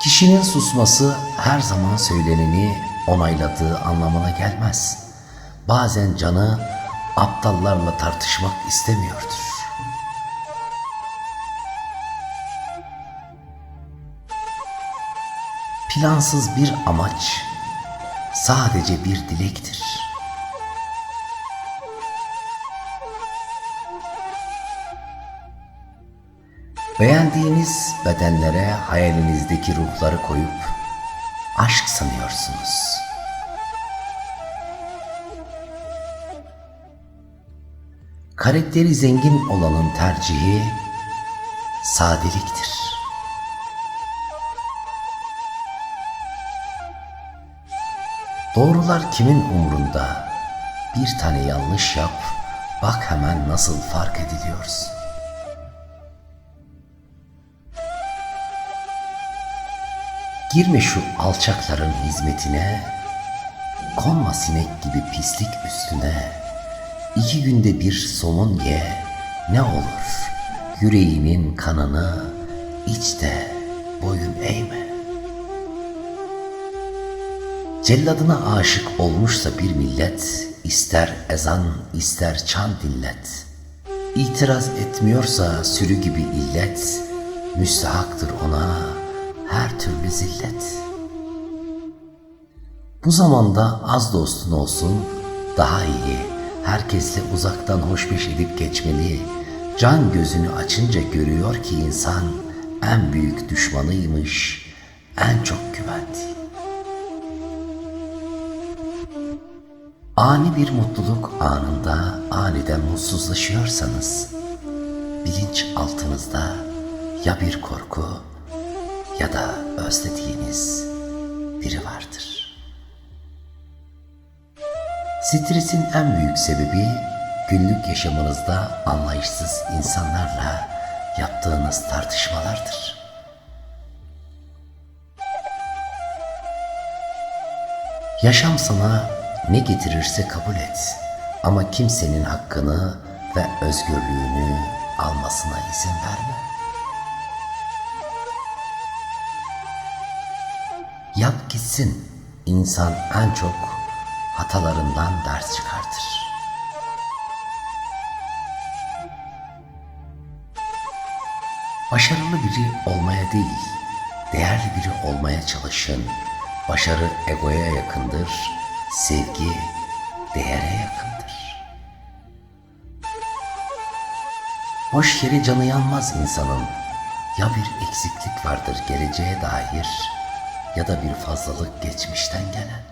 Kişinin susması her zaman söyleneni onayladığı anlamına gelmez. Bazen canı aptallarla tartışmak istemiyordur. Plansız bir amaç sadece bir dilektir. Beğendiğiniz bedenlere hayalinizdeki ruhları koyup aşk sanıyorsunuz. Karakteri zengin olanın tercihi sadeliktir. Doğrular kimin umrunda? Bir tane yanlış yap, bak hemen nasıl fark ediliyorsun. Girme şu alçakların hizmetine, konma sinek gibi pislik üstüne. İki günde bir somun ye, ne olur? Yüreğinin kanını iç de boyun eğme. Celladına aşık olmuşsa bir millet, ister ezan ister çan dinlet. İtiraz etmiyorsa sürü gibi illet, müstahaktır ona her türlü zillet. Bu zamanda az dostun olsun, daha iyi. Herkesle uzaktan hoşbeş edip geçmeli. Can gözünü açınca görüyor ki insan en büyük düşmanıymış, en çok güvendiği. Ani bir mutluluk anında aniden mutsuzlaşıyorsanız, bilinç altınızda ya bir korku ya da özlediğiniz biri vardır. Stresin en büyük sebebi günlük yaşamınızda anlayışsız insanlarla yaptığınız tartışmalardır. Yaşam sana ne getirirse kabul et ama kimsenin hakkını ve özgürlüğünü almasına izin verme. Yap gitsin. İnsan en çok hatalarından ders çıkartır. Başarılı biri olmaya değil, değerli biri olmaya çalışın. Başarı egoya yakındır, sevgi değere yakındır. Boş yere canı yanmaz insanın. Ya bir eksiklik vardır geleceğe dair ya da bir fazlalık geçmişten gelen.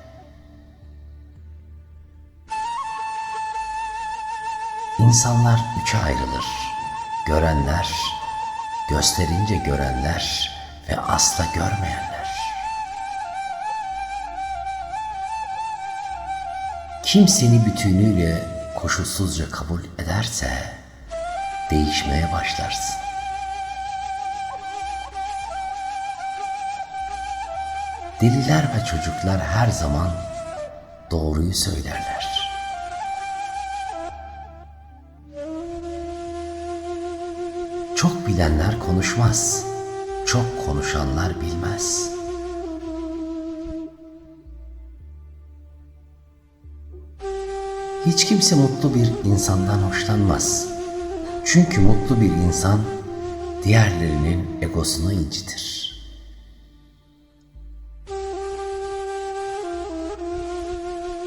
İnsanlar üçe ayrılır. Görenler, gösterince görenler ve asla görmeyenler. Kim seni bütünüyle koşulsuzca kabul ederse değişmeye başlarsın. Deliler ve çocuklar her zaman doğruyu söylerler. Çok bilenler konuşmaz, çok konuşanlar bilmez. Hiç kimse mutlu bir insandan hoşlanmaz. Çünkü mutlu bir insan diğerlerinin egosunu incitir.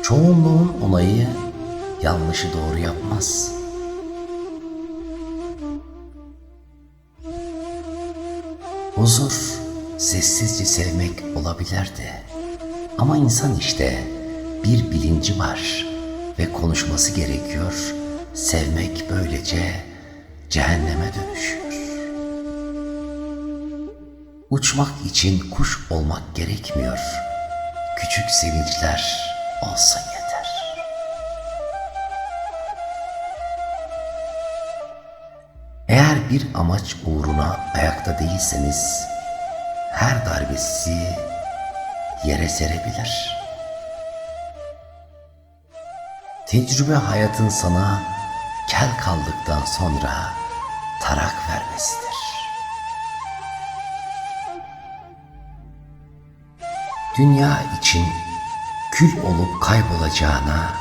Çoğunluğun onayı yanlışı doğru yapmaz. Huzur sessizce sevmek olabilirdi. Ama insan işte bir bilinci var ve konuşması gerekiyor. Sevmek böylece cehenneme dönüşüyor. Uçmak için kuş olmak gerekmiyor. Küçük sevinçler olsa Eğer bir amaç uğruna ayakta değilseniz her darbesi yere serebilir. Tecrübe hayatın sana kel kaldıktan sonra tarak vermesidir. Dünya için kül olup kaybolacağına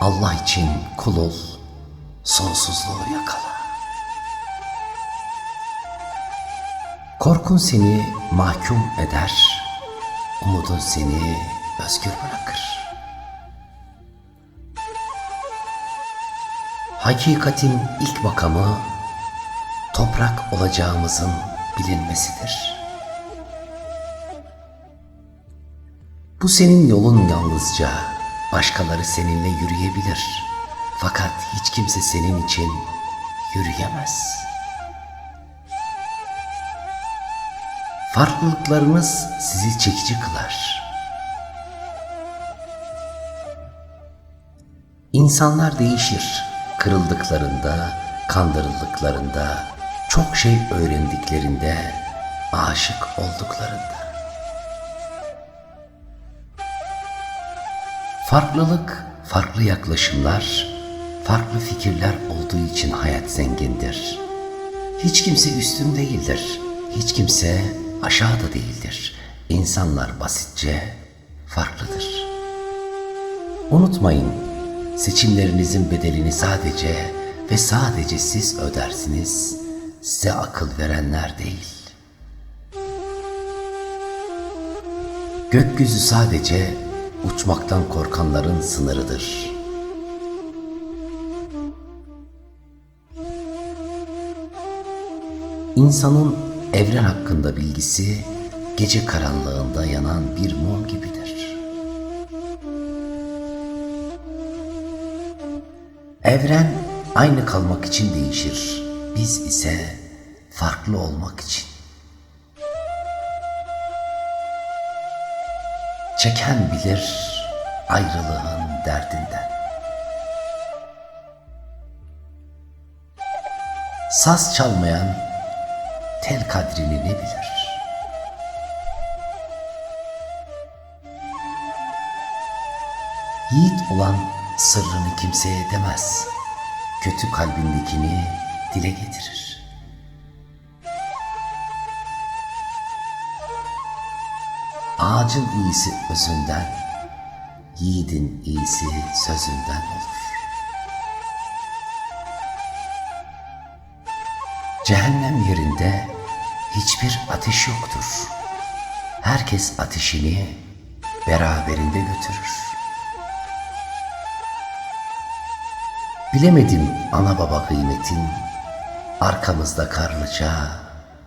Allah için kul ol, sonsuzluğu yakala. Korkun seni mahkum eder, umudun seni özgür bırakır. Hakikatin ilk makamı toprak olacağımızın bilinmesidir. Bu senin yolun yalnızca. Başkaları seninle yürüyebilir. Fakat hiç kimse senin için yürüyemez. Farklılıklarınız sizi çekici kılar. İnsanlar değişir. Kırıldıklarında, kandırıldıklarında, çok şey öğrendiklerinde, aşık olduklarında. Farklılık, farklı yaklaşımlar, farklı fikirler olduğu için hayat zengindir. Hiç kimse üstün değildir. Hiç kimse aşağıda değildir. İnsanlar basitçe farklıdır. Unutmayın, seçimlerinizin bedelini sadece ve sadece siz ödersiniz. Size akıl verenler değil. Gökyüzü sadece uçmaktan korkanların sınırıdır. İnsanın evren hakkında bilgisi gece karanlığında yanan bir mum gibidir. Evren aynı kalmak için değişir. Biz ise farklı olmak için. Çeken bilir ayrılığın derdinden. Saz çalmayan tel kadrini ne bilir? Yiğit olan sırrını kimseye demez. Kötü kalbindekini dile getirir. Ağacın iyisi özünden, yiğidin iyisi sözünden olur. Cehennem yerinde hiçbir ateş yoktur. Herkes ateşini beraberinde götürür. Bilemedim ana baba kıymetin, arkamızda karlıca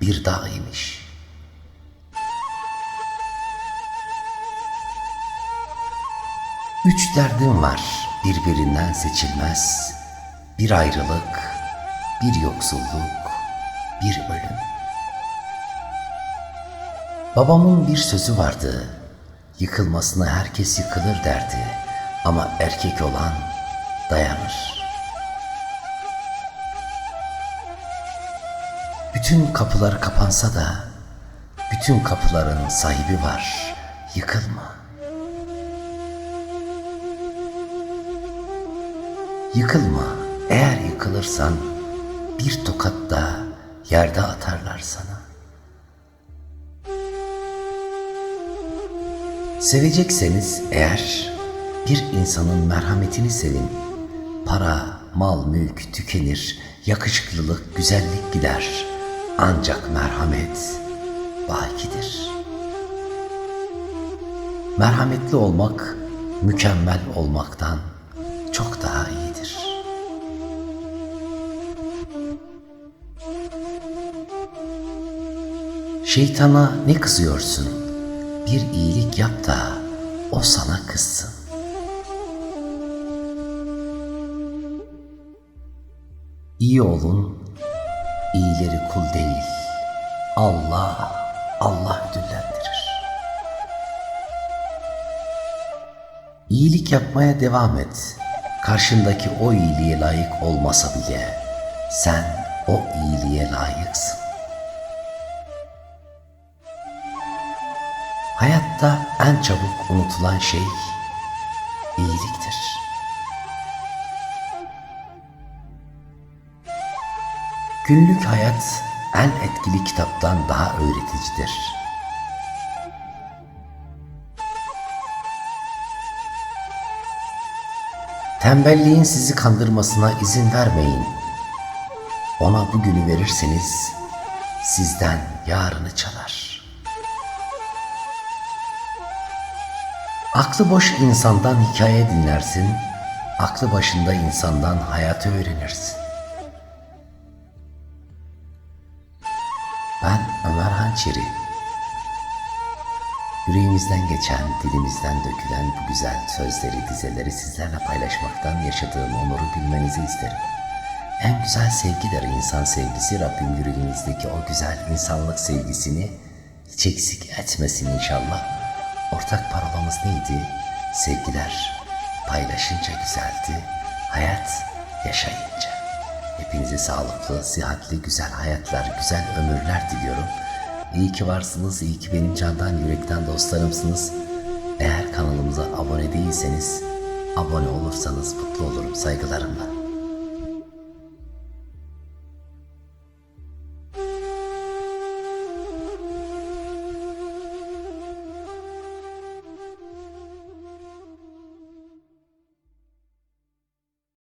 bir dağ imiş. Üç derdim var birbirinden seçilmez. Bir ayrılık, bir yoksulluk, bir ölüm. Babamın bir sözü vardı. Yıkılmasına herkes yıkılır derdi. Ama erkek olan dayanır. Bütün kapılar kapansa da bütün kapıların sahibi var. Yıkılma. Yıkılma. Eğer yıkılırsan bir tokat da yerde atarlar sana. Sevecekseniz eğer bir insanın merhametini sevin. Para, mal, mülk tükenir, yakışıklılık, güzellik gider. Ancak merhamet bakidir. Merhametli olmak mükemmel olmaktan çok daha iyidir. Şeytana ne kızıyorsun? Bir iyilik yap da o sana kızsın. İyi olun, iyileri kul değil. Allah, Allah ödüllendirir. İyilik yapmaya devam et. Karşındaki o iyiliğe layık olmasa bile sen o iyiliğe layıksın. Hayatta en çabuk unutulan şey iyiliktir. Günlük hayat en etkili kitaptan daha öğreticidir. Tembelliğin sizi kandırmasına izin vermeyin. Ona bugünü verirseniz sizden yarını çalar.'' Aklı boş insandan hikaye dinlersin, aklı başında insandan hayatı öğrenirsin. Ben Ömer Hançeri. Yüreğimizden geçen, dilimizden dökülen bu güzel sözleri, dizeleri sizlerle paylaşmaktan yaşadığım onuru bilmenizi isterim. En güzel sevgidir insan sevgisi. Rabbim yüreğinizdeki o güzel insanlık sevgisini hiç eksik etmesin inşallah. Ortak parolamız neydi? Sevgiler paylaşınca güzeldi, hayat yaşayınca. Hepinize sağlıklı, sıhhatli, güzel hayatlar, güzel ömürler diliyorum. İyi ki varsınız, iyi ki benim candan yürekten dostlarımsınız. Eğer kanalımıza abone değilseniz, abone olursanız mutlu olurum saygılarımla.